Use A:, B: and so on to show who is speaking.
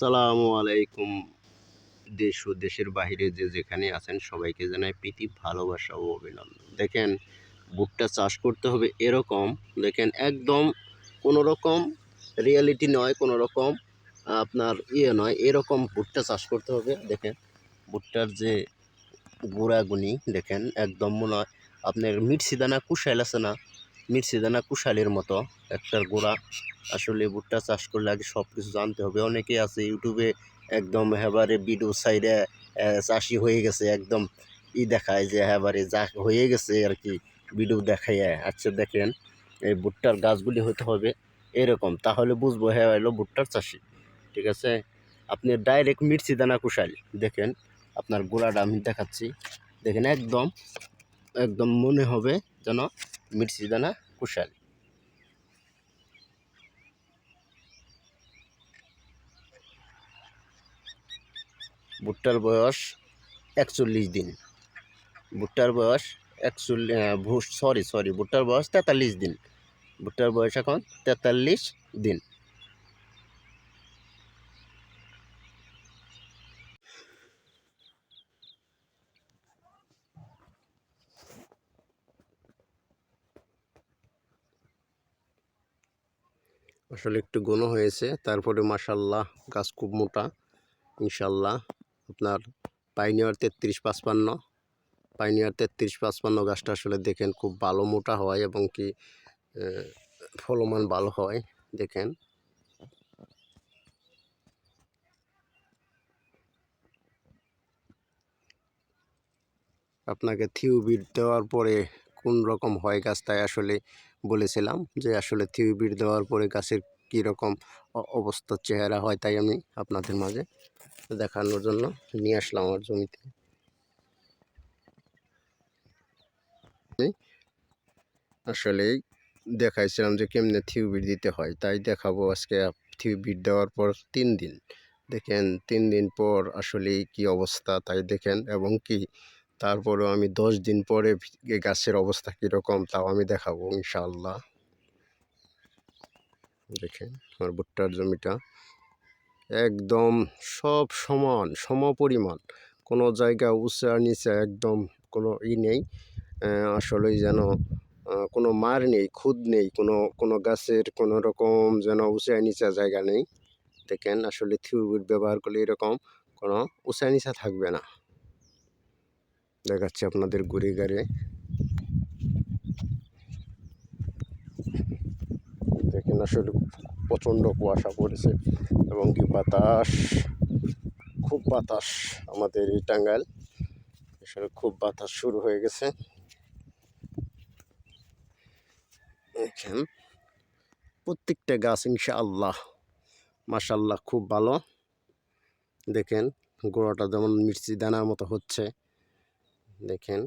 A: আসসালামু আলাইকুম। দেশ ও দেশের বাইরে যে যেখানে আছেন, সবাইকে জানাই প্রীতি, ভালোবাসা ও অভিনন্দন। দেখেন ভুট্টা চাষ করতে হবে এরকম। দেখেন, একদম কোনো রকম রিয়েলিটি নয় কোনো রকম আপনার ইয়ে নয়, এরকম ভুট্টা চাষ করতে হবে। দেখেন ভুট্টার যে গুঁড়াগুনি, দেখেন, একদম মনে হয় আপনার মির্চি দানা কুশাইল না? মির্চি দানা কুশালের মতো একটার গোড়া। আসলে ভুট্টা চাষ করলে আগে সব কিছু জানতে হবে। অনেকেই আছে ইউটিউবে একদম হেবারে ভিডিও সাইডে চাষি হয়ে গেছে, একদম ই দেখায় যে হেবারে যা হয়ে গেছে আর কি, ভিডিও দেখায় আচ্ছা দেখেন, এই ভুট্টার গাছগুলি হতে হবে এরকম, তাহলে বুঝব হ্যাঁ হলো ভুট্টার চাষি। ঠিক আছে? আপনি ডাইরেক্ট মির্চি দানা কুশাল, দেখেন, আপনার গোড়াটা আমি দেখাচ্ছি। দেখেন, একদম একদম মনে হবে যেন মির্চি দানা কুশাল ভুট্টার বয়স একচল্লিশ দিন। ভুট্টার বয়স একচল্লিশ সরি সরি ভুট্টার বয়স তেতাল্লিশ দিন। ভুট্টার বয়স এখন তেতাল্লিশ দিন। আসলে একটু ঘন হয়েছে। তারপরে মাসাল্লাহ গাছ খুব মোটা। ইনশাল্লাহ আপনার পাইনিয়ার তেত্রিশ পাঁচপান্ন। পাইনিয়ার তেত্রিশ পাঁচপান্ন গাছটা আসলে দেখেন খুব ভালো মোটা হয় এবং কি ফলমান ভালো হয়, দেখেন। আপনাকে থিউবিট দেওয়ার পরে কোন রকম হয় গাছ তাই আসলে বলেছিলাম যে আসলে থিউবিট দেওয়ার পরে গাছের কীরকম অবস্থা, চেহারা হয় তাই আমি আপনাদের মাঝে দেখানোর জন্য নিয়ে আসলাম আমার জমিতে। আমি আসলেই দেখাইছিলাম যে কেমনে থিউবিট দিতে হয়, তাই দেখাবো আজকে থিউবিট দেওয়ার পর তিন দিন। দেখেন, তিন দিন পর আসলে কি অবস্থা তাই দেখেন, এবং কি তারপরেও আমি দশ দিন পরে গাছের অবস্থা কীরকম তাও আমি দেখাবো ইনশাল্লাহ দেখেন আমার ভুট্টার জমিটা একদম সব সমান, সমপরিমাণ। কোনো জায়গা উঁচা নিচা একদম কোনো ই নেই। আসলেই যেন কোনো মার নেই, খুদ নেই, কোনো কোনো গাছের কোনো রকম যেন উঁচা নিচা জায়গা নেই। দেখেন আসলে থিউবিট ব্যবহার করলে এরকম কোনো উঁচা নিচা থাকবে না। দেখাচ্ছি আপনাদের ঘুরে গাড়ে দেখেন আসলে প্রচণ্ড কুয়াশা পড়েছে এবং কি বাতাস, খুব বাতাস আমাদের এই টাঙ্গাইল। আসলে খুব বাতাস শুরু হয়ে গেছে। দেখেন, প্রত্যেকটা গাছ ইনশাআল্লাহ মাশাল্লাহ খুব ভালো। দেখেন, গোড়াটা যেমন মির্চি দানার মতো হচ্ছে। দেখেন